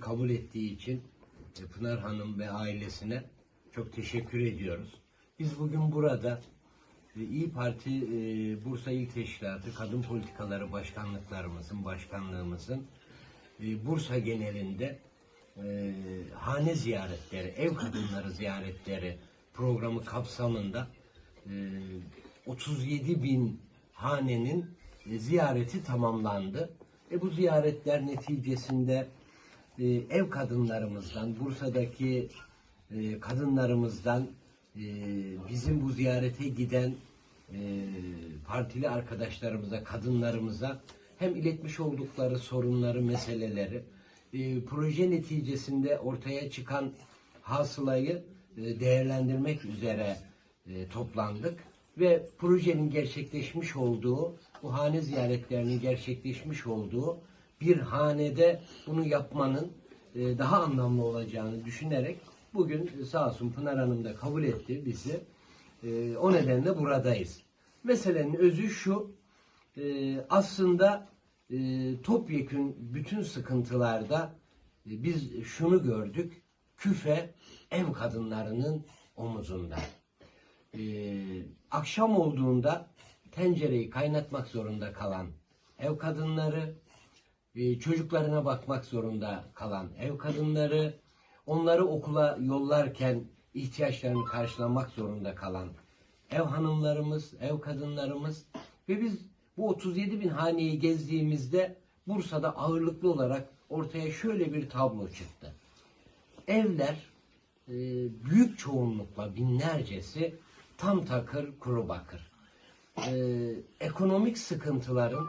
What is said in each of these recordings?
kabul ettiği için e, Pınar Hanım ve ailesine çok teşekkür ediyoruz. Biz bugün burada e, İyi Parti e, Bursa İl Teşkilatı Kadın Politikaları Başkanlıklarımızın, başkanlığımızın Bursa genelinde hane ziyaretleri, ev kadınları ziyaretleri programı kapsamında e, 37 bin hanenin ziyareti tamamlandı. E, bu ziyaretler neticesinde e, ev kadınlarımızdan, Bursa'daki e, kadınlarımızdan e, bizim bu ziyarete giden e, partili arkadaşlarımıza, kadınlarımıza hem iletmiş oldukları sorunları, meseleleri, e, proje neticesinde ortaya çıkan hasılayı e, değerlendirmek üzere e, toplandık ve projenin gerçekleşmiş olduğu, bu hane ziyaretlerinin gerçekleşmiş olduğu bir hanede bunu yapmanın e, daha anlamlı olacağını düşünerek bugün sağ olsun Pınar Hanım da kabul etti bizi. E, o nedenle buradayız. Meselenin özü şu, e, aslında topyekün bütün sıkıntılarda e, biz şunu gördük, küfe ev kadınlarının omuzunda. Akşam olduğunda tencereyi kaynatmak zorunda kalan ev kadınları, e, çocuklarına bakmak zorunda kalan ev kadınları, onları okula yollarken ihtiyaçlarını karşılamak zorunda kalan ev hanımlarımız, ev kadınlarımız ve biz bu 37 bin haneyi gezdiğimizde Bursa'da ağırlıklı olarak ortaya şöyle bir tablo çıktı. Evler e, büyük çoğunlukla binlercesi tam takır kuru bakır. E, ekonomik sıkıntıların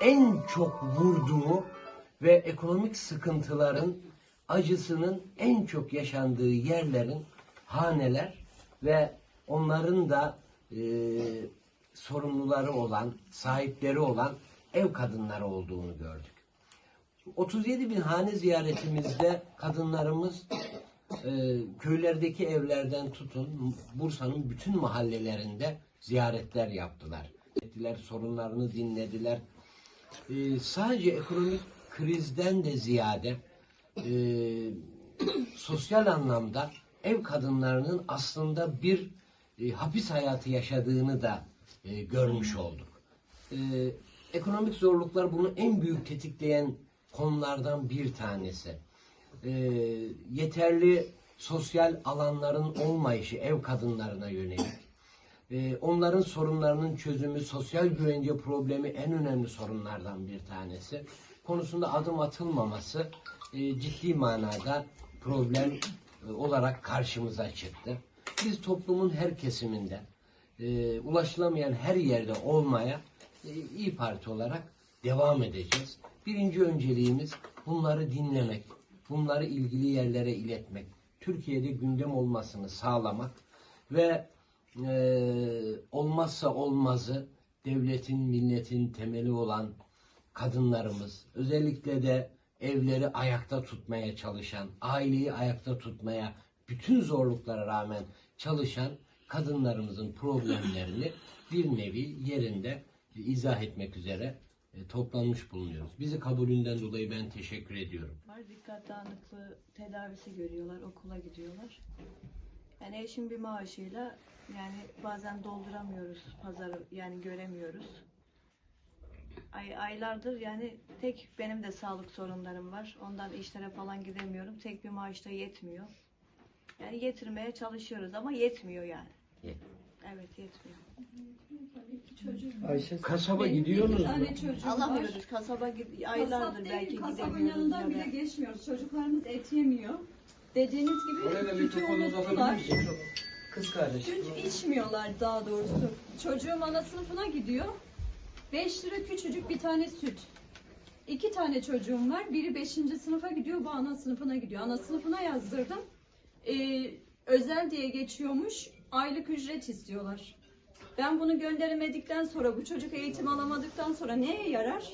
en çok vurduğu ve ekonomik sıkıntıların acısının en çok yaşandığı yerlerin haneler ve onların da e, sorumluları olan, sahipleri olan ev kadınları olduğunu gördük. 37 bin hane ziyaretimizde kadınlarımız e, köylerdeki evlerden tutun Bursa'nın bütün mahallelerinde ziyaretler yaptılar. Ettiler, sorunlarını dinlediler. E, sadece ekonomik krizden de ziyade e, sosyal anlamda ev kadınlarının aslında bir e, hapis hayatı yaşadığını da e, görmüş olduk. E, ekonomik zorluklar bunu en büyük tetikleyen konulardan bir tanesi. E, yeterli sosyal alanların olmayışı ev kadınlarına yönelik. E, onların sorunlarının çözümü, sosyal güvence problemi en önemli sorunlardan bir tanesi. Konusunda adım atılmaması e, ciddi manada problem e, olarak karşımıza çıktı. Biz toplumun her kesiminden, e, ulaşılamayan her yerde olmaya e, İyi Parti olarak devam edeceğiz. Birinci önceliğimiz bunları dinlemek, bunları ilgili yerlere iletmek, Türkiye'de gündem olmasını sağlamak ve e, olmazsa olmazı devletin, milletin temeli olan kadınlarımız, özellikle de evleri ayakta tutmaya çalışan, aileyi ayakta tutmaya bütün zorluklara rağmen çalışan kadınlarımızın problemlerini bir nevi yerinde izah etmek üzere e, toplanmış bulunuyoruz. Bizi kabulünden dolayı ben teşekkür ediyorum. var. Dikkat dağınıklığı tedavisi görüyorlar, okula gidiyorlar. Yani eşim bir maaşıyla yani bazen dolduramıyoruz pazarı yani göremiyoruz. Ay, aylardır yani tek benim de sağlık sorunlarım var. Ondan işlere falan gidemiyorum. Tek bir maaşta yetmiyor. Yani getirmeye çalışıyoruz ama yetmiyor yani. Evet yetmiyor. Ayşe Kasaba Benim gidiyorsunuz iki mu? tane çocuğum var. Alamıyoruz. Kasaba gid- aylardır Kasap belki değil, kasabın gidemiyoruz. yanından ya bile geçmiyoruz. Çocuklarımız et yemiyor. Dediğiniz gibi sütü unuttular. kız kardeş. Süt içmiyorlar daha doğrusu. Çocuğum ana sınıfına gidiyor. 5 lira küçücük bir tane süt. İki tane çocuğum var. Biri 5. sınıfa gidiyor, bu ana sınıfına gidiyor. Ana sınıfına yazdırdım. Ee, özel diye geçiyormuş. Aylık ücret istiyorlar. Ben bunu gönderemedikten sonra, bu çocuk eğitim alamadıktan sonra neye yarar?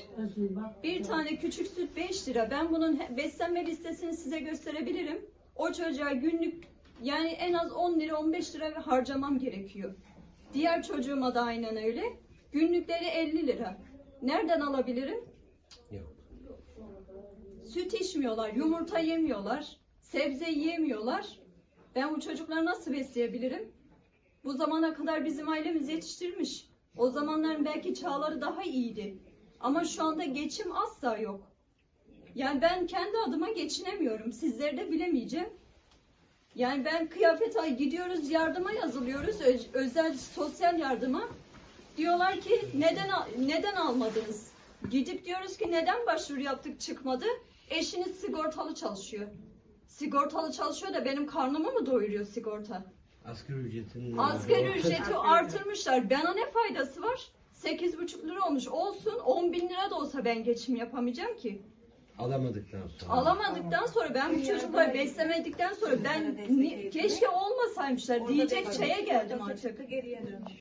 Bir tane küçük süt 5 lira. Ben bunun beslenme listesini size gösterebilirim. O çocuğa günlük yani en az 10 lira 15 lira harcamam gerekiyor. Diğer çocuğuma da aynen öyle. Günlükleri 50 lira. Nereden alabilirim? Yok. süt içmiyorlar, yumurta yemiyorlar, sebze yiyemiyorlar. Ben bu çocukları nasıl besleyebilirim? Bu zamana kadar bizim ailemiz yetiştirmiş. O zamanların belki çağları daha iyiydi. Ama şu anda geçim asla yok. Yani ben kendi adıma geçinemiyorum. Sizleri de bilemeyeceğim. Yani ben kıyafet ay gidiyoruz yardıma yazılıyoruz. Ö- özel sosyal yardıma. Diyorlar ki neden neden almadınız? Gidip diyoruz ki neden başvuru yaptık çıkmadı? Eşiniz sigortalı çalışıyor. Sigortalı çalışıyor da benim karnımı mı doyuruyor sigorta? Asgari ücretin Asgari ücreti artırmışlar. Bana ne faydası var? 8,5 lira olmuş. Olsun 10 bin lira da olsa ben geçim yapamayacağım ki. Alamadıktan sonra. Alamadıktan sonra ben bu çocukları beslemedikten sonra ben ni- keşke olmasaymışlar diyecek şeye geldim artık. Geriye dönmüş.